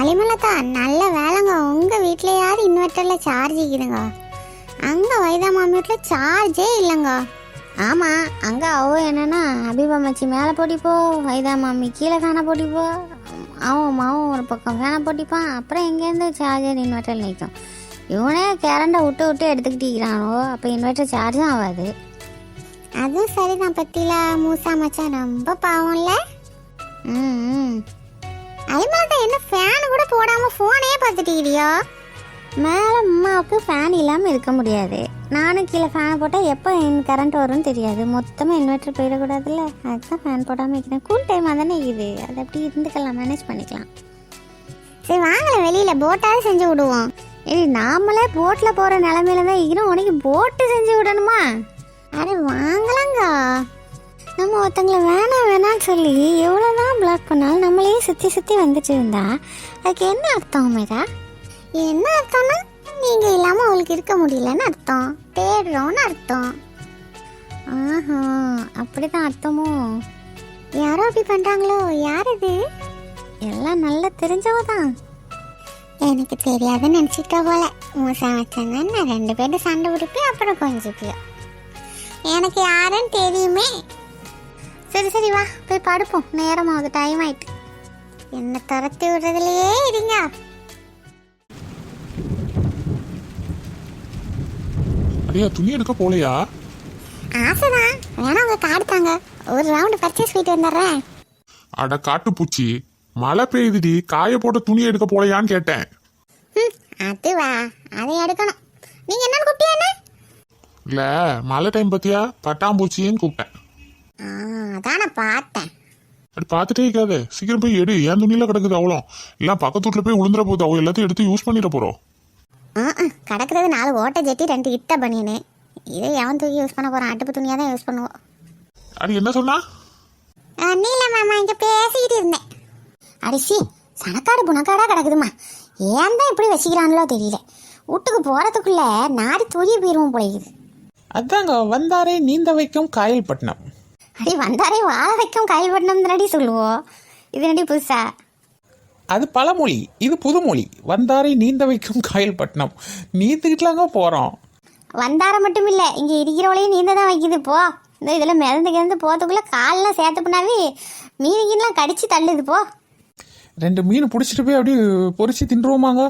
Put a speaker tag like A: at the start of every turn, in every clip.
A: அலிமலக்கா நல்ல வேலைங்க. உங்கள் வீட்லையாவது இன்வெர்ட்டரில் சார்ஜ் இருக்குதுங்க. அங்கே வைதா மாமி வீட்டில் சார்ஜே இல்லைங்க. ஆமாம் அங்கே அவ என்னன்னா அபிபா மச்சி மேலே போட்டிப்போ வைதா மாமி கீழே ஃபேனை போட்டிப்போ. அவன் மாவும் ஒரு பக்கம் ஃபேனை போட்டிப்பான் அப்புறம் எங்கேருந்து சார்ஜர் இன்வெர்ட்டர் நிற்கும் இவனே கரண்டை விட்டு விட்டு எடுத்துக்கிட்டு இருக்கிறானோ அப்போ இன்வெர்ட்டர் சார்ஜும் ஆகாது. அதுவும் சரிதான் பத்திலா. மூசா மச்சான் ரொம்ப பாவம்ல. ம். ம் அது என்ன ஃபேன் கூட போடாம ஃபோனே பார்த்துட்டீங்கடியா மேலே அம்மாவுக்கு ஃபேன் இல்லாமல் இருக்க முடியாது. நானும் கீழே ஃபேன் போட்டால் எப்போ என் கரண்ட் வரும்னு தெரியாது. மொத்தமாக இன்வெர்டர் போயிடக்கூடாதுல்ல? அதுதான் ஃபேன் போடாமல் இருக்கிறேன். கூல் டைமாக தானே இது. அது அப்படி இருந்துக்கலாம் மேனேஜ் பண்ணிக்கலாம். சரி வாங்கல வெளியில். போட்டாவது செஞ்சு விடுவோம். ஏய் நாமளே போட்டில் போகிற நிலமையில தான் இருக்கிறோம். உனக்கு போட்டு செஞ்சு விடணுமா? அरे வாங்கலாங்க நம்ம ஒருத்தங்களை வேணாம் வேணாம்னு சொல்லி எவ்வளோதான் பிளாக் பண்ணாலும் நம்மளே சுற்றி சுற்றி வந்துட்டு இருந்தா அதுக்கு என்ன அர்த்தம் மேடா என்ன அர்த்தம்னா நீங்கள் இல்லாமல் அவளுக்கு இருக்க முடியலன்னு அர்த்தம். தேடுறோன்னு அர்த்தம். ஆஹா அப்படிதான் அர்த்தமோ? யாரோ அப்படி பண்ணுறாங்களோ யார் இது? எல்லாம் நல்லா தெரிஞ்சவ தான் எனக்கு தெரியாதுன்னு நினச்சிட்டா போல. மூசா வச்சாங்க நான் ரெண்டு பேரும் சண்டை பிடிப்பி அப்புறம் கொஞ்சிப்பியோ. எனக்கு யாருன்னு தெரியுமே. சரி சரி வா. போய் படுப்போம். நேரமாகுது டைம் ஆயிட்டு. என்ன துரத்தி விடுறதுலையே இருங்க.
B: அடையா துணி எடுக்க போலையா?
A: ஆசைதான். வேணா உங்க கார்டு தாங்க. ஒரு ரவுண்டு பர்ச்சேஸ் போயிட்டு வந்துடுறேன்.
B: அட காட்டுப்பூச்சி. மழை பெய்யுதுடி. காய போட்ட துணி எடுக்க போலையான்னு கேட்டேன்.
A: ம் அதுவா. அதை எடுக்கணும். நீங்க என்னன்னு கூப்பிட்டியா என்ன?
B: இல்ல மழை டைம் பத்தியா? பட்டாம்பூச்சின்னு கூப்பிட்டேன்.
A: அதான் நான் பார்த்தேன்.
B: அது பார்த்துட்டே இருக்காது. சீக்கிரம் போய் எடு. என் துணியில கிடக்குது அவ்வளோ? இல்லை பக்கத்து வீட்டுல போய் விழுந்துற போகுது. அவ எல்லாத்தையும் எடுத்து யூஸ் பண்ணிட
A: ஆ, கிடக்குறது நாலு ஓட்டை ஜெட்டி ரெண்டு இட்ட பனியனு. இதை எவன் தூக்கி யூஸ் பண்ண போகிறான் அடுப்பு துணியாக தான் யூஸ் பண்ணுவோம்
B: அது என்ன சொன்னா?
A: நீல மாமா இங்கே பேசிக்கிட்டு இருந்தேன். அரிசி சனக்காடு புனக்காடா கிடக்குதுமா ஏன் தான் இப்படி வச்சுக்கிறாங்களோ தெரியல. வீட்டுக்கு போகிறதுக்குள்ள நாடி தூக்கி போயிடுவோம் போலக்குது
C: அதாங்க வந்தாரே நீந்த வைக்கும் காயல்பட்டினம்.
A: அடி வந்தாரே வாழ வைக்கும் காயில் பட்டினம் தானடி சொல்லுவோம் இது நடி புதுசா?
C: அது பழமொழி. இது புதுமொழி. வந்தாரை நீந்த வைக்கும் காயல்பட்டினம் நீந்துக்கிட்டுலாங்க போகிறோம்
A: வந்தார மட்டும் இல்லை இங்கே இருக்கிறவளையும் நீந்த தான் வைக்குது. போ. இந்த இதில் மிதந்து கிடந்து போகிறதுக்குள்ளே காலெலாம் சேர்த்து பண்ணாவே மீனுக்கெல்லாம் கடிச்சு தள்ளுது போ.
C: ரெண்டு மீன் பிடிச்சிட்டு போய் அப்படியே பொரிச்சு தின்றுவோமாங்க?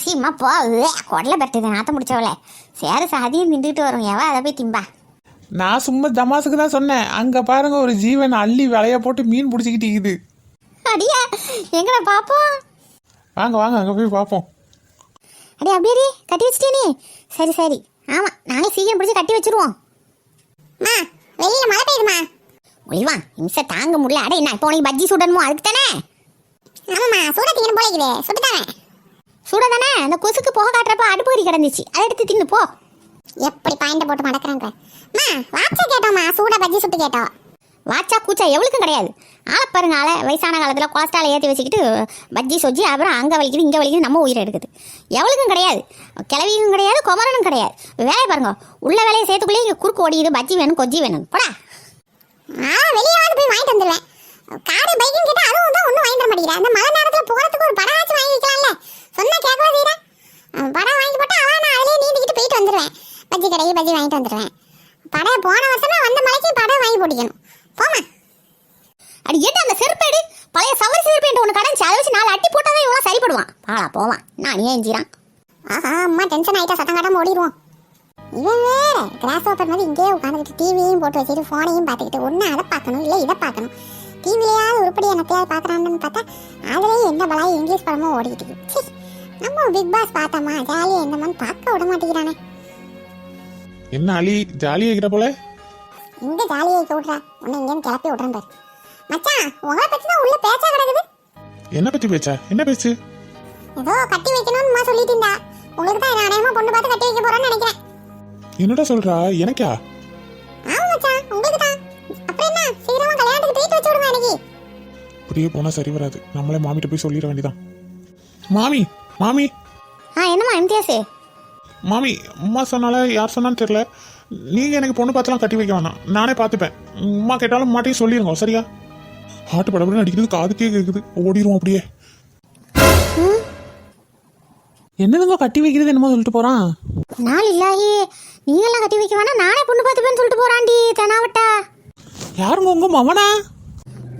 A: சீமா போ. உவ்வே, குடலை பட்டுது. நாத்தம் முடிச்சவள சேரு சாதியும் நின்றுட்டு வரும். எவ அதை போய் திம்பா.
C: நான் சும்மா தமாசுக்கு தான் சொன்னேன். அங்கே பாருங்க ஒரு ஜீவன் அள்ளி வலைய போட்டு மீன் பிடிச்சிக்கிட்டு இருக்குது.
A: அடியா எங்கடா பாப்போம்
C: வாங்க வாங்க அங்கே போய் பார்ப்போம்.
A: அடி அப்படியே கட்டி வச்சிட்டே சரி சரி. ஆமா நாளை சீக்கிரம் பிடிச்சி கட்டி வச்சிருவோம். மா வெளியில மழை பெய்யுதுமா? ஒளிவா இம்சை தாங்க முடியல. அடே என்ன இப்போ உனக்கு பஜ்ஜி சுடணுமோ அதுக்கு தானே? ஆமாம்மா சுட திங்கணும் போல இருக்குது. சுட்டு தானே? சுட தானே? அந்த கொசுக்கு போக காட்டுறப்ப அடுப்பு கிடந்துச்சு. அதை எடுத்து தின்னு போ. எப்படி பாயிண்ட போட்டு மடக்குறாங்க மா வாட்சா கேட்டோம்மா சூட பஜ்ஜி சுட்டு கேட்டோம். வாட்சா கூச்சா எவளுக்கும் கிடையாது. ஆளை பாருங்க ஆளை. வயசான காலத்தில் கொலஸ்ட்ரால் ஏற்றி வச்சுக்கிட்டு பஜ்ஜி சொஜ்ஜி அப்புறம் அங்கே வலிக்குது இங்கே வலிக்குது நம்ம உயிரை எடுக்குது. எவளுக்கும் கிடையாது. கிளவியும் கிடையாது குமரனும் கிடையாது. வேலையை பாருங்க உள்ள வேலையை சேர்த்துக்குள்ளேயே இங்கே குறுக்கு ஓடியுது பஜ்ஜி வேணும் கொஜ்ஜி வேணும். போடா. ஆ வெளியே வந்து போய் வாங்கிட்டு வந்துடுவேன். காரு பைக்குன்னு கேட்டால் அதுவும் தான் ஒன்றும் வாங்கிட்டு வர மாட்டேங்கிறேன் அந்த மழை நேரத்தில் போகிறதுக்கு ஒரு படம் வாங்கி வைக்கலாம்ல. சொன்னால் கேட்கவா செய்கிறேன் படம் வாங்கி போட்டால் அவன் நான் அதிலே நீந்திக்கிட்டு போயிட்டு வந்துடுவேன். பஜ்ஜி கடைக்கு பஜ்ஜி வாங்கிட்டு வந்துடுவேன். படம் போன வருஷமே வந்த மலைக்கு படம் வாங்கி போட்டிக்கணும் போமா அடி ஏட்டா அந்த செருப்பேடு பழைய சவரி செருப்பு என்று ஒன்று கடைஞ்சி அதை வச்சு நாலு அட்டி போட்டாதான் இவ்வளோ சரிப்படுவான் பாலா போவான் நான் ஏன் எஞ்சிறான் ஆஹா அம்மா டென்ஷன் ஆகிட்டா சத்தம் காட்டாம ஓடிடுவோம் இவன் வேற கிராஸ் ஓப்பன் மாதிரி இங்கேயே உட்காந்துக்கிட்டு டிவியையும் போட்டு வச்சுட்டு ஃபோனையும் பார்த்துக்கிட்டு ஒன்று அதை பார்க்கணும் இல்லை இதை பார்க்கணும். டிவிலையாவது உருப்படி என்னத்தையாவது பார்க்குறான்னு பார்த்தா அதுலேயே என்ன பலாய் இங்கிலீஷ் படமும் ஓடிக்கிட்டு நம்ம பிக் பாஸ் பார்த்தோமா ஜாலியாக என்னமான்னு பார்க்க விட மாட்டேங்கிறானே.
B: என்ன அலி ஜாலியா இருக்கிற போல?
A: இங்க ஜாலியாக இருக்க விட்றா. உன்னை இங்கேருந்து கிளப்பி விட்றேன் பாரு. மச்சான் உங்களை பற்றி தான் உள்ள பேச்சா கிடக்குது?
B: என்ன பத்தி பேச்சா? என்ன பேச்சு?
A: ஏதோ கட்டி வைக்கணும்னு சொல்லிட்டு இருந்தா. உங்களுக்கு தான் அநேகமா பொண்ணு பார்த்து கட்டி வைக்க போறோம்னு நினைக்கிறேன்.
B: என்னடா சொல்றா? எனக்கா?
A: ஆமா மச்சான் உங்களுக்கு தான். அப்புறம் என்ன? சீக்கிரமா கல்யாணத்துக்கு ட்ரீட் வச்சு விடுங்க இன்னைக்கு?
B: இப்படியே போனா சரி வராது. நம்மளே மாமிட்ட போய் சொல்லிட வேண்டியதான் மாமி மாமி.
A: ஆ என்னம்மா எம்டிஎஸ்
B: மாமி அம்மா சொன்னால யார் சொன்னான்னு தெரியல. நீங்க எனக்கு பொண்ணு பார்த்துலாம் கட்டி வைக்க வேணாம். நானே பார்த்துப்பேன். அம்மா கேட்டாலும் அம்மாட்டையும் சொல்லிடுங்க சரியா? ஹார்ட் படப்படன்னு அடிக்கிறது காதுக்கே கேட்குது ஓடிடுவோம் அப்படியே.
C: என்னதுங்க கட்டி வைக்கிறது என்னமோ சொல்லிட்டு போகிறான்
A: நாள் இல்லாயி நீங்களாம் கட்டி வைக்க வேணா நானே பொண்ணு பார்த்துப்பேன்னு சொல்லிட்டு போறான்டி தெனாவட்டா.
C: யாருங்க உங்க மவனா?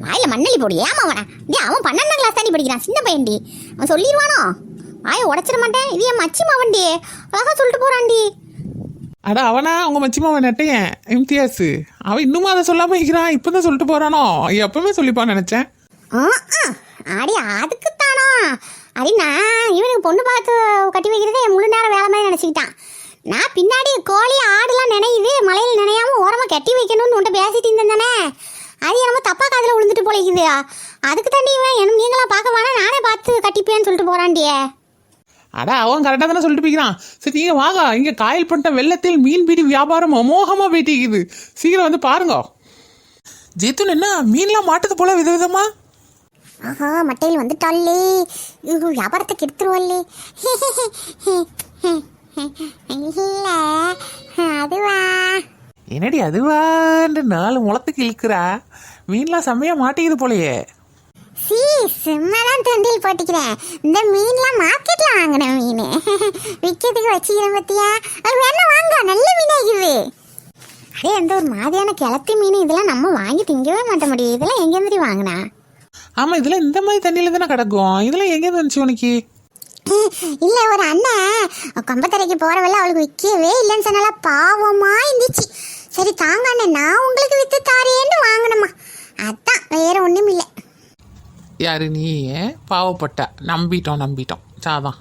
A: வாயில மண்ணலி போடு ஏமா அவனா டே அவன் பன்னெண்டாம் கிளாஸ் தாண்டி படிக்கிறான் சின்ன பையன்டி. அவன் சொல்லிடுவானோ வாயை உடச்சிட மாட்டேன். இது என் மச்சி மவன்டி அழகா சொல்லிட்டு போறான்டி
C: அட அவனா உங்க மச்சிமாவன் நெட்டையன் இம்தியாஸ். அவன் இன்னுமா அதை சொல்லாம இருக்கிறான் இப்பதான் சொல்லிட்டு போறானோ? எப்பவுமே சொல்லிப்பான்னு நினைச்சேன்.
A: அடி அதுக்குத்தானா? அடி நான் இவனுக்கு பொண்ணு பார்த்து கட்டி வைக்கிறதே முழு நேரம் வேலை மாதிரி நினச்சிக்கிட்டான். நான் பின்னாடி கோழி ஆடுலாம் நினையுது மலையில் நினையாம ஓரமாக கட்டி வைக்கணும்னு உன்ட்ட பேசிட்டு இருந்தேன் தானே? அது என்னமோ தப்பா காதில் விழுந்துட்டு போலிக்குது அதுக்கு தாண்டி இவன் நீங்களாம் பார்க்க வேணா நானே பார்த்து கட்டிப்பேன்னு சொல்லிட்டு போறான்டியே
C: அட அவன் கரெக்டாக தானே சொல்லிட்டு போய்க்கிறான். சரி நீங்க வாங்க. இங்க காயல் பண்ணிட்ட வெள்ளத்தில் மீன் பிடி வியாபாரம் அமோகமா போயிட்டு சீக்கிரம் வந்து பாருங்க. ஜெய்துன் என்ன? மீன்லாம் மாட்டுது போல விதவிதமா?
A: ஆஹா மட்டையில் வந்துட்டாளே. வியாபாரத்தை கெடுத்துருவல்லே இல்லை அதுவா?
C: என்னடி அதுவான்னு நாலு முளத்துக்கு இழுக்கிறா? மீன்லாம் செம்மையா மாட்டிக்குது போலயே.
A: சீ சும்மாதான் தண்டில் போட்டுக்கிறேன். இந்த மீன்லாம் மார்க்கெட்ல வாங்கின மீன். விற்கிறதுக்கு வச்சுக்கிறேன் பத்தியா? அது வேணா வாங்க நல்ல மீனா இது. அதே அந்த ஒரு மாதிரியான கிளத்தி மீன்? இதெல்லாம் நம்ம வாங்கி திங்கவே மாட்ட முடியும் இதெல்லாம் எங்கேருந்து வாங்கினா?
C: ஆமா இதுல இந்த மாதிரி தண்ணியில தானே கிடக்கும். இதெல்லாம் எங்கே வந்துச்சு உனக்கு?
A: இல்ல ஒரு அண்ணன் கம்பத்தரைக்கு போறவெல்லாம் அவளுக்கு விற்கவே இல்லைன்னு சொன்னால பாவமா இருந்துச்சு. சரி தாங்க அண்ணன் நான் உங்களுக்கு வித்து தாரேன்னு வாங்கினம்மா. அதான் வேற ஒண்ணும் இல்லை
C: யாரு நீ? பாவப்பட்ட. நம்பிட்டோம் நம்பிட்டோம். சாதான்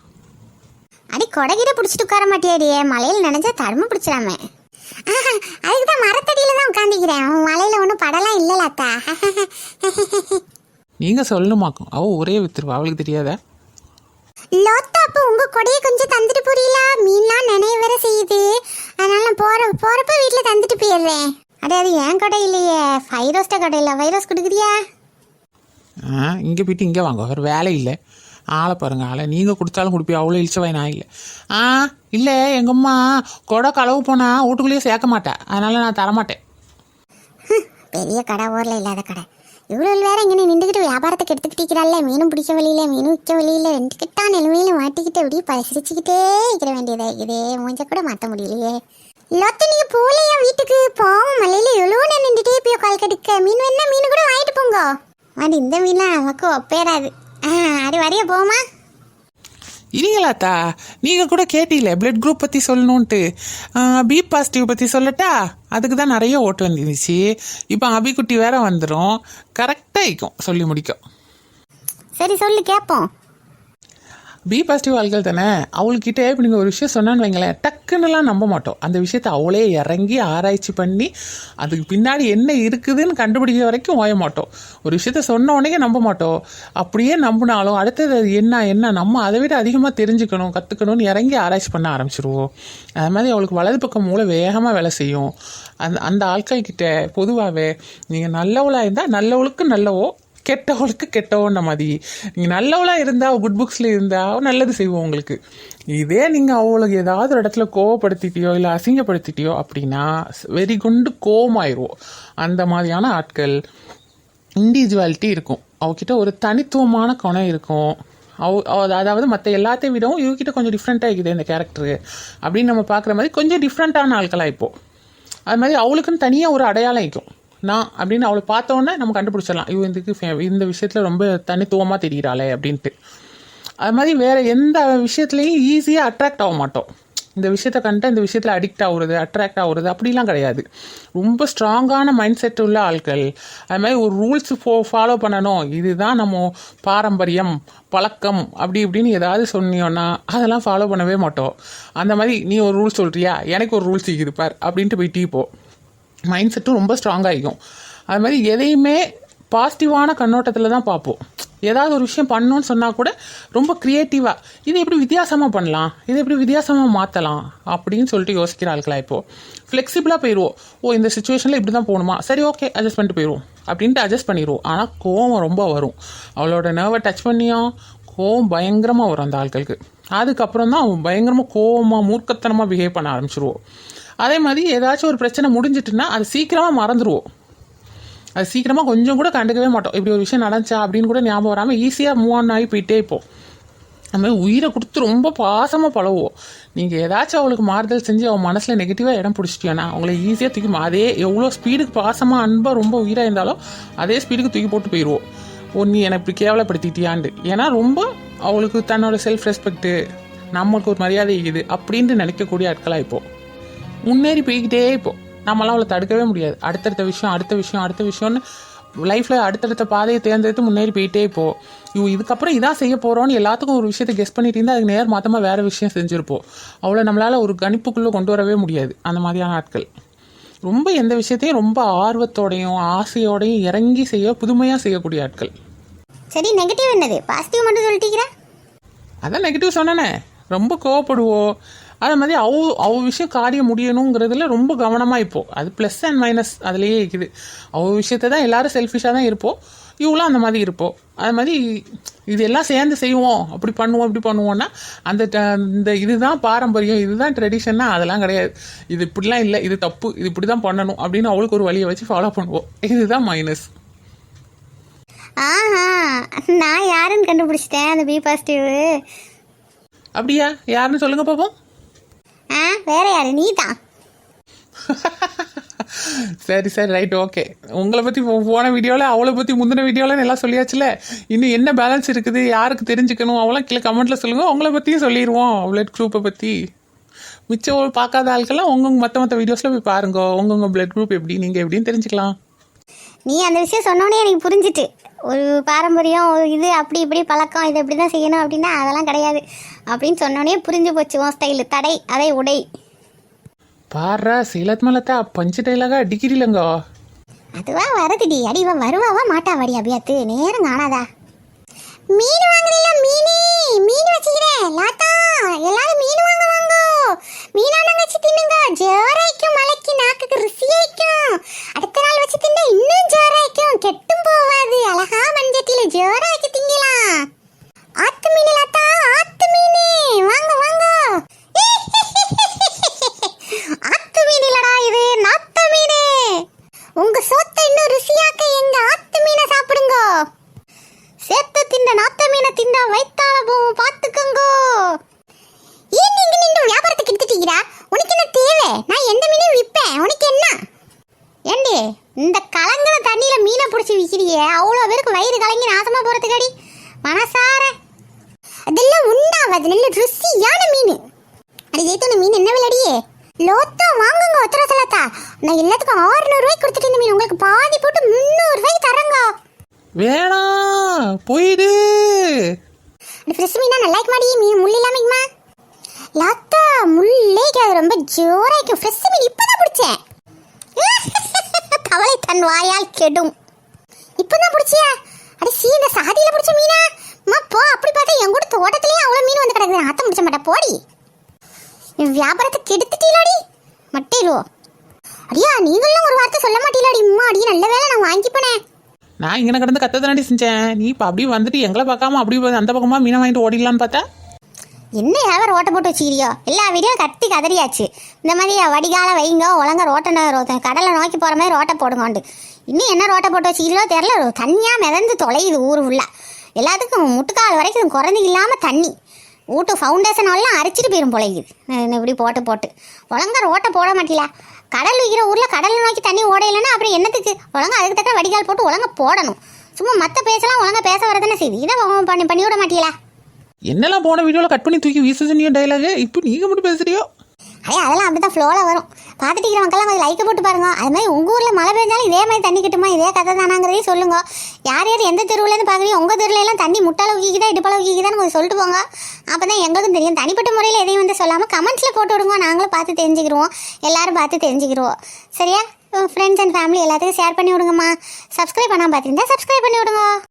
A: அடி கொடகிட பிடிச்சிட்டு உட்கார மாட்டியாடியே மலையில் நினைஞ்சா தடுமை பிடிச்சிடாம. அதுக்கு தான் மரத்தடியில தான் உட்காந்துக்கிறேன் மலையில ஒன்றும் படலாம் இல்லலாத்தா
C: நீங்க சொல்லணுமாக்கும் அவ ஒரே வித்துருவா. அவளுக்கு தெரியாதா?
A: லோத்தா அப்போ உங்க கொடையை கொஞ்சம் தந்துட்டு போறீங்களா? மீன்லாம் நினைவு வேற செய்யுது. அதனால போற போறப்ப வீட்டில் தந்துட்டு போயிடுறேன். அடே அது என் கடை இல்லையே. ஃபைரோஸ்ட கடை இல்லை. ஃபைரோஸ் கொடுக்குறியா?
C: ஆ இங்கே போயிட்டு இங்கே வாங்க. ஒரு வேலை இல்லை. ஆளை பாருங்கள் ஆளை. நீங்கள் கொடுத்தாலும் கொடுப்பி அவ்வளோ இழிச்சவை நான் இல்லை. ஆ இல்லை எங்கள் அம்மா கொடை களவு போனால் வீட்டுக்குள்ளேயே சேர்க்க மாட்டேன் அதனால் நான் தரமாட்டேன்.
A: பெரிய கடை ஊரில் இல்லாத கடை. இவ்வளோ வேற இங்கே நின்றுக்கிட்டு வியாபாரத்துக்கு எடுத்துக்கிட்டீங்களால மீனும் பிடிக்க வழியில மீனும் விற்க வழியில ரெண்டு கிட்டா நிலைமையில மாட்டிக்கிட்டு அப்படியே பரிசிரிச்சுக்கிட்டே இருக்கிற வேண்டியதாக இருக்குது மூஞ்ச கூட மாற்ற முடியலையே. லொத்த நீங்கள் போலையா வீட்டுக்கு? போவோம் மலையில் எவ்வளோ நான் நின்றுட்டே போய் கால் கெடுக்க மீன் வேணா மீன் கூட வாங்கிட்டு போங்க. அது இந்த மீன்லாம் நமக்கு ஒப்பேறாது. ஆ அது வரைய போமா
C: இல்லைங்களாத்தா நீங்கள் கூட கேட்டீங்களே பிளட் குரூப் பற்றி சொல்லணுன்ட்டு பி பாசிட்டிவ் பற்றி சொல்லட்டா? அதுக்கு தான் நிறைய ஓட்டு வந்துருந்துச்சு. இப்போ அபிக்குட்டி வேற வந்துடும் கரெக்டாக இருக்கும் சொல்லி முடிக்கும்
A: சரி சொல்லு கேட்போம்
C: பி பாசிட்டிவ் ஆள்கள் தானே? அவள்கிட்ட இப்போ நீங்கள் ஒரு விஷயம் சொன்னான்னு வைங்களேன் டக்குன்னுலாம் நம்ப மாட்டோம். அந்த விஷயத்த அவளே இறங்கி ஆராய்ச்சி பண்ணி அதுக்கு பின்னாடி என்ன இருக்குதுன்னு கண்டுபிடிக்கிற வரைக்கும் ஓய மாட்டோம். ஒரு விஷயத்த சொன்ன உடனே நம்ப மாட்டோம். அப்படியே நம்பினாலும் அடுத்தது அது என்ன என்ன நம்ம அதை விட அதிகமாக தெரிஞ்சுக்கணும் கற்றுக்கணும்னு இறங்கி ஆராய்ச்சி பண்ண ஆரம்பிச்சிருவோம். அது மாதிரி அவளுக்கு வலது பக்கம் மூளை வேகமாக வேலை செய்யும். அந்த அந்த ஆட்கள் கிட்ட பொதுவாகவே நீங்கள் நல்லவளாக இருந்தால் நல்லவளுக்கு நல்லவோ கெட்டவளுக்கு கெட்டவோன்ன மாதிரி. நீங்கள் நல்லவளாக இருந்தால் குட் புக்ஸில் இருந்தால் நல்லது செய்வோம் உங்களுக்கு. இதே நீங்கள் அவளுக்கு ஏதாவது ஒரு இடத்துல கோவப்படுத்திட்டியோ இல்லை அசிங்கப்படுத்திட்டியோ அப்படின்னா வெறி குண்டு கோவமாயிருவோம். அந்த மாதிரியான ஆட்கள் இண்டிவிஜுவாலிட்டி இருக்கும். அவகிட்ட ஒரு தனித்துவமான குணம் இருக்கும். அவ அதாவது மற்ற எல்லாத்தையும் விடவும் இவகிட்ட கொஞ்சம் டிஃப்ரெண்ட்டாக இருக்குது இந்த கேரக்டரு அப்படின்னு நம்ம பார்க்குற மாதிரி கொஞ்சம் டிஃப்ரெண்ட்டான ஆட்களாக இப்போது அது மாதிரி அவளுக்குன்னு தனியாக ஒரு அடையாளம் இருக்கும். நான் அப்படின்னு அவளை பார்த்தோன்னே நம்ம கண்டுபிடிச்சிடலாம். இவ இதுக்கு ஃபே- இந்த விஷயத்தில் ரொம்ப தனித்துவமாக தெரிகிறாளே அப்படின்ட்டு. அது மாதிரி வேற எந்த விஷயத்துலையும் ஈஸியாக அட்ராக்ட் ஆக மாட்டோம். இந்த விஷயத்த கண்டு இந்த விஷயத்தில் அடிக்ட் ஆகுறது அட்ராக்ட் ஆகுறது அப்படிலாம் கிடையாது. ரொம்ப ஸ்ட்ராங்கான மைண்ட் செட் உள்ள ஆட்கள் அது மாதிரி ஒரு ரூல்ஸ் ஃபோ ஃபாலோ பண்ணணும். இதுதான் நம்ம பாரம்பரியம் பழக்கம் அப்படி இப்படின்னு ஏதாவது சொன்னியோன்னா அதெல்லாம் ஃபாலோ பண்ணவே மாட்டோம். அந்த மாதிரி நீ ஒரு ரூல் சொல்கிறியா எனக்கு ஒரு ரூல்ஸ் இருப்பார் அப்படின்ட்டு போயிட்டு போ. மைண்ட் செட்டும் ரொம்ப ஸ்ட்ராங்காகிக்கும் அது மாதிரி எதையுமே பாசிட்டிவான கண்ணோட்டத்தில் தான் பார்ப்போம். ஏதாவது ஒரு விஷயம் பண்ணணும்னு சொன்னால் கூட ரொம்ப க்ரியேட்டிவாக இதை எப்படி வித்தியாசமாக பண்ணலாம்? இதை எப்படி வித்தியாசமாக மாற்றலாம் அப்படின்னு சொல்லிட்டு யோசிக்கிற ஆளுக்கலாம் இப்போது ஃப்ளெக்சிபிளாக போயிடுவோம் ஓ இந்த சுச்சுவேஷனில் இப்படி தான் போகணுமா? சரி ஓகே அட்ஜஸ்ட் பண்ணிட்டு போயிடுவோம் அப்படின்ட்டு அட்ஜஸ்ட் பண்ணிடுவோம் ஆனால் கோவம் ரொம்ப வரும். அவளோட நர்வை டச் பண்ணியும் கோவம் பயங்கரமாக வரும் அந்த ஆட்களுக்கு. அதுக்கப்புறம் தான் அவன் பயங்கரமாக கோவமாக மூர்க்கத்தனமாக பிஹேவ் பண்ண ஆரம்பிச்சிருவோம் அதே மாதிரி ஏதாச்சும் ஒரு பிரச்சனை முடிஞ்சிட்டுன்னா அது சீக்கிரமாக மறந்துடுவோம் அது சீக்கிரமாக கொஞ்சம் கூட கண்டுக்கவே மாட்டோம். இப்படி ஒரு விஷயம் நடந்துச்சா அப்படின்னு கூட ஞாபகம் வராமல் ஈஸியாக மூவ் ஆன் ஆகி போயிட்டே இருப்போம். நம்ம உயிரை கொடுத்து ரொம்ப பாசமாக பழகுவோம். நீங்கள் ஏதாச்சும் அவளுக்கு மாறுதல் செஞ்சு அவன் மனசில் நெகட்டிவாக இடம் பிடிச்சிட்டியோன்னா அவங்கள ஈஸியாக தூக்கி அதே எவ்வளோ ஸ்பீடுக்கு பாசமாக அன்பாக ரொம்ப உயிராக இருந்தாலும் அதே ஸ்பீடுக்கு தூக்கி போட்டு போயிடுவோம் ஓ நீ என்னை இப்படி கேவலப்படுத்திட்டியாண்டு ஏன்னா ரொம்ப அவளுக்கு தன்னோட செல்ஃப் ரெஸ்பெக்ட்டு நம்மளுக்கு ஒரு மரியாதை இது அப்படின்ட்டு நினைக்கக்கூடிய ஆட்களாக இப்போது முன்னேறி போய்கிட்டே இப்போ. நம்மளாம் அவளை தடுக்கவே முடியாது. அடுத்தடுத்த விஷயம் அடுத்த விஷயம் அடுத்த விஷயம்னு லைஃப்பில் அடுத்தடுத்த பாதையை தேர்ந்தெடுத்து முன்னேறி போயிட்டே இப்போ இவ இதுக்கப்புறம் இதான் செய்ய போகிறோன்னு எல்லாத்துக்கும் ஒரு விஷயத்தை கெஸ் பண்ணிட்டு இருந்தால் அதுக்கு நேர் மாத்தமாக வேறு விஷயம் செஞ்சுருப்போம். அவளை நம்மளால் ஒரு கணிப்புக்குள்ளே கொண்டு வரவே முடியாது. அந்த மாதிரியான ஆட்கள். ரொம்ப எந்த விஷயத்தையும் ரொம்ப ஆர்வத்தோடையும் ஆசையோடையும் இறங்கி செய்ய புதுமையாக செய்யக்கூடிய ஆட்கள்.
A: சரி நெகட்டிவ் என்னது? பாசிட்டிவ் மட்டும் சொல்லிட்டீங்களா?
C: அதான் நெகட்டிவ் சொன்னேனே. ரொம்ப கோவப்படுவோம் அதே மாதிரி அவ அவ விஷயம் காரியம் முடியணுங்கிறதுல ரொம்ப கவனமாக இப்போ அது ப்ளஸ் அண்ட் மைனஸ் அதுலேயே இருக்குது. அவ விஷயத்தை தான் எல்லாரும் செல்ஃபிஷாக தான் இருப்போம் இவளும் அந்த மாதிரி இருப்போம் அது மாதிரி இதெல்லாம் சேர்ந்து செய்வோம். அப்படி பண்ணுவோம் இப்படி பண்ணுவோம்னா அந்த இந்த இதுதான் பாரம்பரியம் இதுதான் ட்ரெடிஷன்னா அதெல்லாம் கிடையாது. இது இப்படிலாம் இல்லை இது தப்பு இது இப்படி தான் பண்ணணும் அப்படின்னு அவளுக்கு ஒரு வழியை வச்சு ஃபாலோ பண்ணுவோம். இதுதான் மைனஸ்
A: ஆஹா நான் யாருன்னு கண்டுபிடிச்சிட்டேன் அந்த பி பாசிட்டிவ்
C: அப்படியா? யாருன்னு சொல்லுங்க பாப்போம்.
A: வேற யாரு? நீ தான்
C: சரி சரி ரைட் ஓகே உங்களை பற்றி போன வீடியோவில் அவளை பற்றி முந்தின வீடியோவில் எல்லாம் சொல்லியாச்சுல? இன்னும் என்ன பேலன்ஸ் இருக்குது? யாருக்கு தெரிஞ்சுக்கணும்? அவளாம் கீழே கமெண்ட்டில் சொல்லுங்கள் உங்களை பற்றியும் சொல்லிடுவோம் பிளட் குரூப்பை பற்றி மிச்சம் பார்க்காத ஆட்கள்லாம் உங்கவுங்க மற்ற மற்ற வீடியோஸில் போய் பாருங்க. உங்கவுங்க பிளட் குரூப் எப்படி நீங்கள் எப்படின்னு தெரிஞ்சுக்கலாம்.
A: நீ அந்த விஷயம் சொன்னோன்னே எனக்கு புரிஞ்சிட்டு. ஒரு பாரம்பரியம் ஒரு இது அப்படி இப்படி பழக்கம் இது இப்படி தான் செய்யணும் அப்படின்னா அதெல்லாம் கிடையாது. அப்படின்னு சொன்னோன்னே புரிஞ்சு போச்சு உன் ஸ்டைலு தடை அதை உடை.
C: பாடுறா சீலத் மலத்தா பஞ்சு டைலாகா அடிக்கிறீங்களங்க
A: அதுவா வருதுடி. அடி இவ வருவாவா மாட்டாவாடி அபியாத்து. நேரம் காணாதா. மீன் வாங்குறீல மீனே? மீன் வச்சுக்கிறேன். லாத்தா எல்லாரும் மீன் வாங்க வாங்க மீனானங்க வச்சு தின்னுங்க. ஜோரைக்கும் மலைக்கு நாக்குக்கு ருசியாய்க்கும் அடுத்த நாள் வச்சு தின்னா இன்னும் ஜோராய்க்கும். கெட்டும் போவாது. அழகா மஞ்சட்டில ஜோரா திங்கலாம் ஆத்து மீன் லாத்தா ஆத்து மீனே வாங்க வாங்க ஆத்து மீன் இல்லடா இது நாத்த மீனே உங்க சோத்தை இன்னும் ருசியாக்க எங்க ஆத்து மீனை சாப்பிடுங்க சேத்த திண்ட நாத்த மீனை திண்டா வைத்தால போவோம் பாத்துக்கோங்கோ ஏன் நீங்க நின்று வியாபாரத்துக்கு எடுத்துட்டீங்களா உனக்கு என்ன தேவை நான் எந்த மீனையும் விற்பேன் உனக்கு என்ன ஏண்டி இந்த கலங்கின தண்ணியில மீனை பிடிச்சி விற்கிறியே அவ்வளோ பேருக்கு வயிறு கலங்கி நாசமா போறதுக்காடி. மனசார. அதெல்லாம் உண்டாவது நல்ல ருசியான மீன். அடி ஜெயித்து மீன் என்ன விலைடியே லோத்தா வாங்குங்க ஒத்தர சொல்லத்தா நான் எல்லாத்துக்கும் 600 ரூபாய்க்கு கொடுத்துட்டு இந்த மீன் உங்களுக்கு பாதி போட்டு 300 ரூபாய்க்கு தரங்க.
C: வேணாம் போயிடு.
A: ஃப்ரெஷ் மீனா நல்லா இருக்கு மாடி மீன் முள் இல்லாம இருக்குமா லாத்தா முள்ளே ரொம்ப ஜோரா இருக்கு ஃப்ரெஷ் மீன் கவலை தன் வாயால் கெடும். இப்பதான் பிடிச்சியா? அட சீ இந்த சாதியில பிடிச்ச மீனா? அம்மா போ அப்படி பார்த்தா என் கூட தோட்டத்திலேயே அவ்வளவு மீன் வந்து கிடக்குது. ஆத்தம் பிடிச்ச மாட்டா போடி. என் வியாபாரத்தை கெடுத்துட்டீலாடி. மட்டேலோ அடியா நீங்களும் ஒரு வார்த்தை சொல்ல மாட்டீலாடி. அம்மா அடி நல்ல வேலை நான் வாங்கி போனேன்
C: நான் இங்கே கிடந்து கத்த தானடி செஞ்சேன். நீ இப்போ அப்படியே வந்துட்டு எங்களை பார்க்காம அப்படி அந்த பக்கமாக மீனை வாங்கிட்டு ஓடிடலான்னு பார்த்தா?
A: என்ன யாரும் ரோட்டை போட்டு வச்சுக்கிறியோ? எல்லா வீடியோ கத்தி கதறியாச்சு. இந்த மாதிரி வடிகால வைங்க ஒழுங்கா ரோட்டை கடலை நோக்கி போகிற மாதிரி ரோட்டை போடுங்கோண்டு. இன்னும் என்ன ரோட்டை போட்டு வச்சுக்கிறீங்களோ தெரில தண்ணியாக மிதந்து தொலையுது ஊர் ஃபுல்லாக எல்லாத்துக்கும் முட்டுக்கால் வரைக்கும் குறைஞ்சி இல்லாமல் தண்ணி. வீட்டு ஃபவுண்டேஷன் எல்லாம் அரைச்சிட்டு போயிடும் பொழைக்குது இப்படி போட்டு போட்டு. ஒழுங்கா ரோட்டை போட மாட்டில கடல் இருக்கிற ஊரில் கடலை நோக்கி தண்ணி ஓடையிலன்னா அப்புறம் என்னத்துக்கு? ஒழுங்கா அதுக்கு தக்க வடிகால் போட்டு ஒழுங்கா போடணும். சும்மா மற்ற பேசலாம் ஒழுங்கா பேச வரதானே செய்யுது. இதை பண்ணி பண்ணி விட மாட்டீங்களா?
C: என்னெல்லாம் போன வீடியோவில் கட் பண்ணி தூக்கி வீச டைலாகு இப்போ நீங்கள் மட்டும் பேசுறியோ?
A: ஐயா அதெல்லாம் அப்படி தான் ஃப்ளோவில் வரும். பார்த்துட்டு மக்கள்லாம் கொஞ்சம் லைக்கை போட்டு பாருங்க. அது மாதிரி உங்கள் ஊரில் மழை பெஞ்சாலும் இதே மாதிரி தண்ணி கிட்டுமா? இதே கதை தானாங்கிறதையும் சொல்லுங்க. யார் யார் எந்த தெருவுலேருந்து பார்க்குறீங்க உங்கள் தெருவிலலாம் தண்ணி முட்டாளவு கீக்குதா இடுப்பளவு கீக்குதான்னு கொஞ்சம் சொல்லிட்டு போங்க. அப்போ தான் எங்களுக்கும் தெரியும். தனிப்பட்ட முறையில் எதையும் வந்து சொல்லாமல் கமெண்ட்ஸில் போட்டு விடுங்க. நாங்களும் பார்த்து தெரிஞ்சுக்கிருவோம். எல்லாரும் பார்த்து தெரிஞ்சுக்கிருவோம். சரியா? ஃப்ரெண்ட்ஸ் அண்ட் ஃபேமிலி எல்லாத்துக்கும் ஷேர் பண்ணி விடுங்கம்மா. சப்ஸ்கிரைப் பண்ணாமல் பார்த்துருந்தா சப்ஸ்கிரைப் பண்ணி விடுங்க.